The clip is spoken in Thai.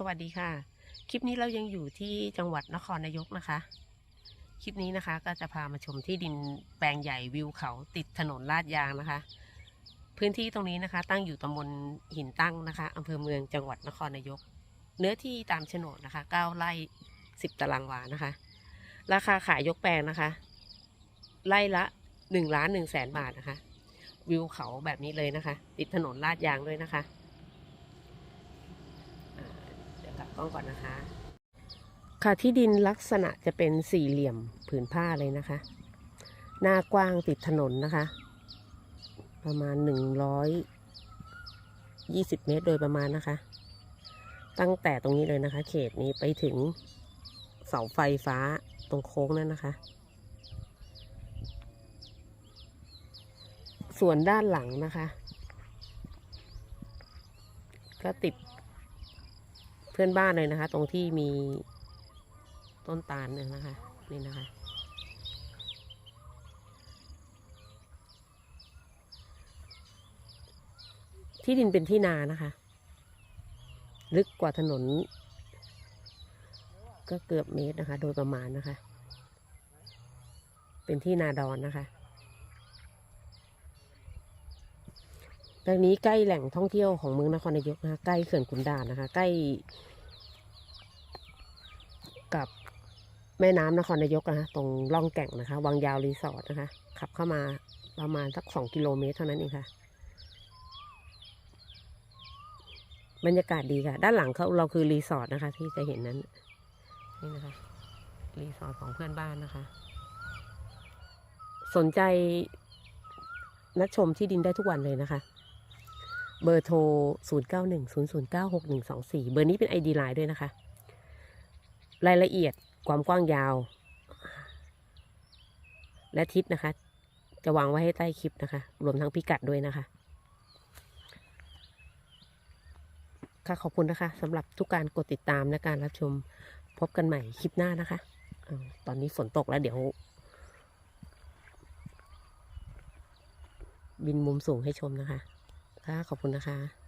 สวัสดีค่ะ คลิปนี้เรายังอยู่ที่จังหวัดนครนายกนะคะ คลิปนี้นะคะก็จะพามาชมที่ดินแปลงใหญ่วิวเขาติดถนนลาดยางนะคะ พื้นที่ตรงนี้นะคะ ตั้งอยู่ตำบลหินตั้งนะคะอำเภอเมืองจังหวัดนครนายก เนื้อที่ตามโฉนดนะคะ9ไร่10 ตารางวานะคะ ราคาขายยกแปลงนะคะไร่ละ1ล้าน1แสนบาทนะคะ วิวเขาแบบนี้เลยนะคะ ติดถนนลาดยางด้วยนะคะ เดี๋ยว กล้องก่อนนะคะ ค่ะที่ดินลักษณะจะเป็นสี่เหลี่ยมผืนผ้าเลยนะคะ หน้ากว้างติดถนนนะคะ ประมาณหนึ่งร้อยยี่สิบเมตรโดยประมาณนะคะ ตั้งแต่ตรงนี้เลยนะคะ เขตนี้ไปถึงเสาไฟฟ้าตรงโค้งนั่นนะคะ ส่วนด้านหลังนะคะ ก็ติด พื่อนบ้านเลยนะคะ ตรงที่มีต้นตาลเนี่ยนะคะ นี่นะคะ ที่ดินเป็นที่นานะคะ ลึกกว่าถนน ก็เกือบเมตรนะคะ โดยประมาณนะคะ เป็นที่นาดอนนะคะ แปลงนี้ใกล้แหล่งท่องเที่ยวของเมืองนครนายกนะคะใกล้เขื่อนขุนด่านนะคะ ใกล้ กับแม่น้ำนครนายกนะคะตรงล่องแก่งนะคะ วังยาวรีสอร์ทนะคะ ขับเข้ามาประมาณสักสองกิโลเมตรเท่านั้นเองค่ะ บรรยากาศดีค่ะ ด้านหลังเขาเราคือรีสอร์ทนะคะ ที่จะเห็นนั้นนี่นะคะรีสอร์ทของเพื่อนบ้านนะคะ สนใจนัดชมที่ดินได้ทุกวันเลยนะคะ เบอร์โทร 0 9 1 0 0 9 6 1 2 4 เบอร์นี้เป็น ID Line ด้วยนะคะ รายละเอียดความกว้างยาว และทิศนะคะ จะวางไว้ให้ใต้คลิปนะคะ รวมทั้งพิกัดด้วยนะคะ ค่ะขอบคุณนะคะสำหรับทุกการกดติดตามและการรับชมพบกันใหม่คลิปหน้านะคะอตอนนี้ฝนตกแล้วเดี๋ยว บินมุมสูงให้ชมนะคะ ค่ะ ขอบคุณนะคะ